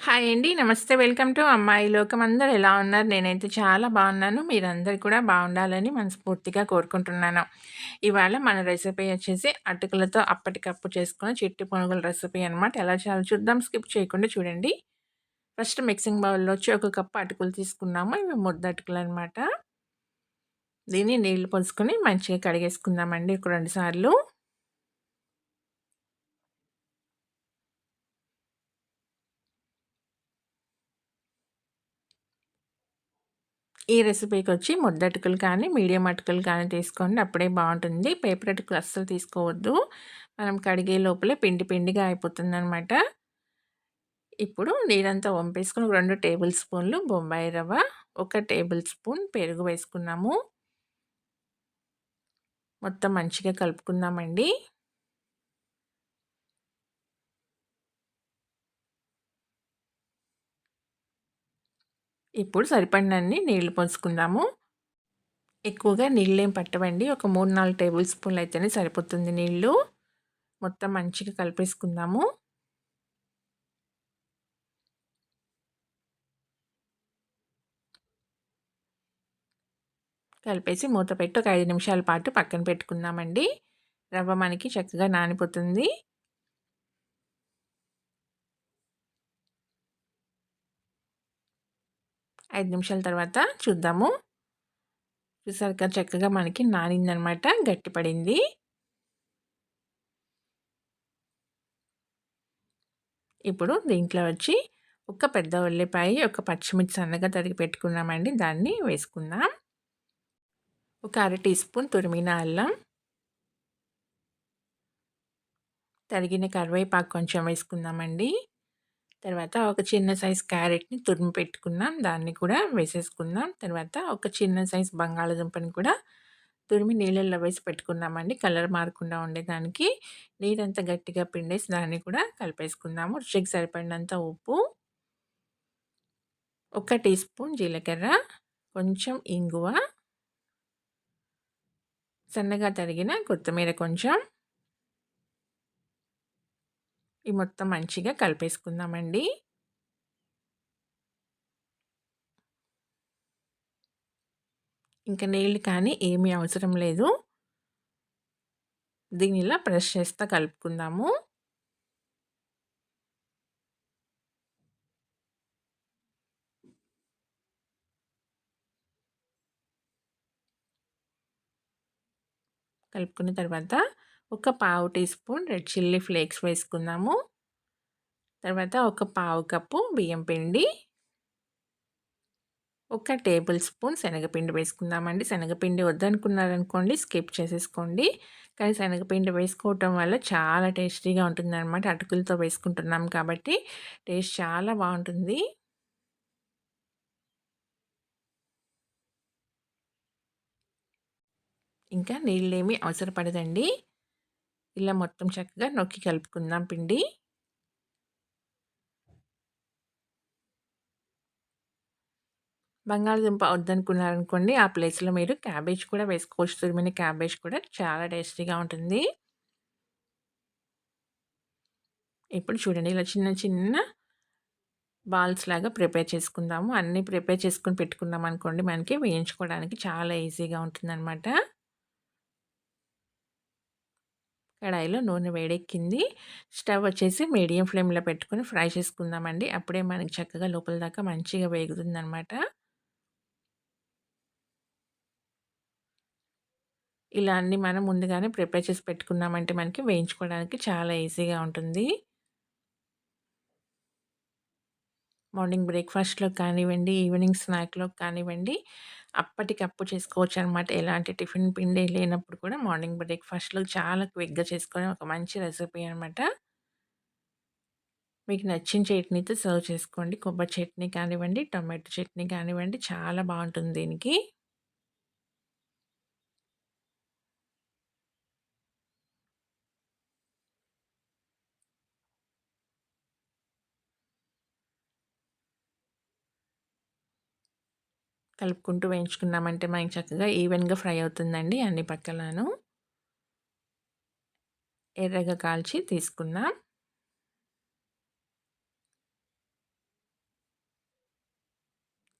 Hi అండి. నమస్తే. Welcome to అమ్మాయి లోకం. అందరు ఎలా ఉన్నారు? నేనైతే చాలా బాగున్నాను. మీరందరూ కూడా బాగుండాలని మనస్ఫూర్తిగా కోరుకుంటున్నాను. ఇవాళ మన రెసిపీ వచ్చేసి అటుకులతో అప్పటికప్పుడు చేసుకున్న చిట్టి పునుగుల రెసిపీ అనమాట. ఎలా చేయాలో చూద్దాం. స్కిప్ చేయకుండా చూడండి. ఫస్ట్ మిక్సింగ్ బౌల్‌లో వచ్చి ఒక కప్పు అటుకులు తీసుకున్నాము. ఇవి ముద్ద అటుకులు అనమాట దీన్ని నీళ్ళు పోసుకొని మంచిగా కడిగేసుకుందామండి ఒక 2 సార్లు. ఈ రెసిపీకి వచ్చి ముద్ద అటుకులు కానీ, మీడియం అటుకులు కానీ తీసుకోండి. అప్పుడే బాగుంటుంది. పేపర్ అటుకులు అస్సలు తీసుకోవద్దు. మనం కడిగే లోపలే పిండి పిండిగా అయిపోతుందనమాట. ఇప్పుడు నీరంతా వంపేసుకుని రెండు టేబుల్ స్పూన్లు బొంబాయి రవ్వ, ఒక టేబుల్ స్పూన్ పెరుగు వేసుకున్నాము. మొత్తం మంచిగా కలుపుకుందామండి. ఇప్పుడు సరిపడినన్ని నీళ్ళు పోసుకుందాము. ఎక్కువగా నీళ్ళు ఏం పట్టవండి. ఒక 3, 4 టేబుల్ స్పూన్లు అయితేనే సరిపోతుంది నీళ్ళు. మొత్తం మంచిగా కలిపేసుకుందాము. కలిపేసి మూత పెట్టి ఒక ఐదు నిమిషాల పాటు పక్కన పెట్టుకుందామండి. రవ్వ మనకి చక్కగా నానిపోతుంది. ఐదు నిమిషాల తర్వాత చూద్దాము. చూసారు కదా చక్కగా మనకి నానిందనమాట. గట్టిపడింది. ఇప్పుడు దీంట్లో వచ్చి ఒక పెద్ద ఉల్లిపాయ, ఒక పచ్చిమిర్చి సన్నగా తరిగి పెట్టుకున్నామండి. దాన్ని వేసుకుందాం. ఒక అర టీ స్పూన్ తురిమిన అల్లం. తరిగిన కరివేపాకు కొంచెం వేసుకుందామండి. తర్వాత ఒక చిన్న సైజ్ క్యారెట్‌ని తురిమి పెట్టుకున్నాం. దాన్ని కూడా వేసేసుకుందాం. తర్వాత ఒక చిన్న సైజ్ బంగాళాదుంపని కూడా తురిమి నీళ్ళల్లో వేసి పెట్టుకున్నామండి. కలర్ మారకుండా ఉండేదానికి. నీరంతా గట్టిగా పిండేసి దాన్ని కూడా కలిపేసుకుందాము. రుచికి సరిపడినంత ఉప్పు. ఒక టీ స్పూన్ జీలకర్ర, కొంచెం ఇంగువ. సన్నగా తరిగిన కొత్తిమీర కొంచెం. ఈ మొత్తం మంచిగా కలిపేసుకుందామండి. ఇంకా నీళ్ళు కానీ ఏమీ అవసరం లేదు. దీనిలా ఇలా ప్రెస్ చేస్తా కలుపుకుందాము. కలుపుకున్న తర్వాత ఒక పావు teaspoon red chilli flakes వేసుకుందాము. తర్వాత ఒక పావు కప్పు బియ్యం పిండి. ఒక టేబుల్ స్పూన్ శనగపిండి వేసుకుందామండి. శనగపిండి వద్దనుకున్నారనుకోండి స్కిప్ చేసేసుకోండి. కానీ శనగపిండి వేసుకోవటం వల్ల చాలా టేస్టీగా ఉంటుంది అనమాట అటుకులతో వేసుకుంటున్నాం కాబట్టి టేస్ట్ చాలా బాగుంటుంది. ఇంకా నీళ్ళేమీ అవసరపడదండి. ఇలా మొత్తం చక్కగా నొక్కి కలుపుకుందాం పిండి. బంగాళదుంప వద్దనుకున్నారనుకోండి ఆ ప్లేస్‌లో మీరు క్యాబేజ్ కూడా వేసుకోవచ్చు. తురిమిన క్యాబేజ్ కూడా చాలా టేస్టీగా ఉంటుంది. ఇప్పుడు చూడండి ఇలా చిన్న చిన్న బాల్స్ లాగా ప్రిపేర్ చేసుకుందాము. అన్నీ ప్రిపేర్ చేసుకొని పెట్టుకున్నాం అనుకోండి మనకి వేయించుకోవడానికి చాలా ఈజీగా ఉంటుందనమాట. కడాయిలో నూనె వేడెక్కింది. స్టవ్ వచ్చేసి మీడియం ఫ్లేమ్‌లో పెట్టుకొని ఫ్రై చేసుకుందామండి. అప్పుడే మనకి చక్కగా లోపల దాకా మంచిగా వేగుతుందనమాట. ఇలా అన్నీ మనం ముందుగానే ప్రిపేర్ చేసి పెట్టుకున్నామంటే మనకి వేయించుకోవడానికి చాలా ఈజీగా ఉంటుంది. మార్నింగ్ బ్రేక్‌ఫాస్ట్‌లో కానివ్వండి, ఈవినింగ్ స్నాక్‌లో కానివ్వండి, అప్పటికప్పుడు చేసుకోవచ్చనమాట. ఎలాంటి టిఫిన్ పిండి లేనప్పుడు కూడా మార్నింగ్ బ్రేక్‌ఫాస్ట్‌లో చాలా క్విక్‌గా చేసుకునే ఒక మంచి రెసిపీ అనమాట. మీకు నచ్చిన చట్నీతో సర్వ్ చేసుకోండి. కొబ్బరి చట్నీ కానివ్వండి, టొమాటో చట్నీ కానివ్వండి చాలా బాగుంటుంది దీనికి. కలుపుకుంటూ వేయించుకున్నామంటే మనకి చక్కగా ఈవెన్గా ఫ్రై అవుతుందండి అన్ని పక్కలను. ఎర్రగా కాల్చి తీసుకున్నాం.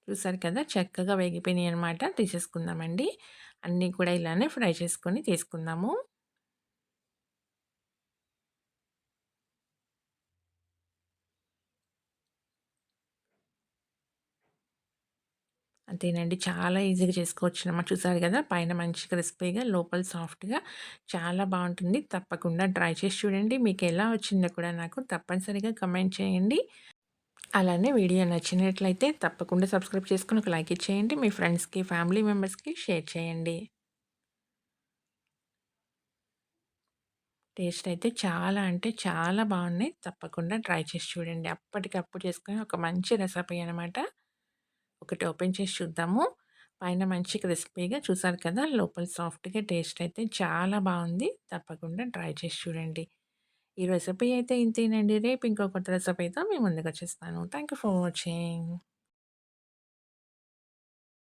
చూసారు కదా చక్కగా వేగిపోయినాయి అనమాట తీసేసుకుందామండి. అన్నీ కూడా ఇలానే ఫ్రై చేసుకొని తీసుకుందాము అంతేనండి. చాలా ఈజీగా చేసుకోవచ్చు అమ్మ చూసారు కదా! పైన మంచి క్రిస్పీగా, లోపల సాఫ్ట్‌గా చాలా బాగుంటుంది తప్పకుండా ట్రై చేసి చూడండి. మీకు ఎలా వచ్చిందో కూడా నాకు తప్పనిసరిగా కమెంట్ చేయండి. అలానే వీడియో నచ్చినట్లయితే తప్పకుండా సబ్స్క్రైబ్ చేసుకొని ఒక లైక్ ఇచ్చేయండి. మీ ఫ్రెండ్స్‌కి, ఫ్యామిలీ మెంబర్స్‌కి షేర్ చేయండి. టేస్ట్ అయితే చాలా అంటే చాలా బాగున్నాయి. తప్పకుండా ట్రై చేసి చూడండి. అప్పటికప్పుడు చేసుకుని ఒక మంచి రెసిపీ అనమాట. ఒకటి ఓపెన్ చేసి చూద్దాము. పైన మంచి క్రిస్పీగా చూసారు కదా! లోపల సాఫ్ట్‌గా టేస్ట్ అయితే చాలా బాగుంది తప్పకుండా ట్రై చేసి చూడండి. ఈ రెసిపీ అయితే ఇంతేనండి. రేపు ఇంకో కొత్త రెసిపీతో మీ ముందుకొచ్చేస్తాను. Thank you for watching.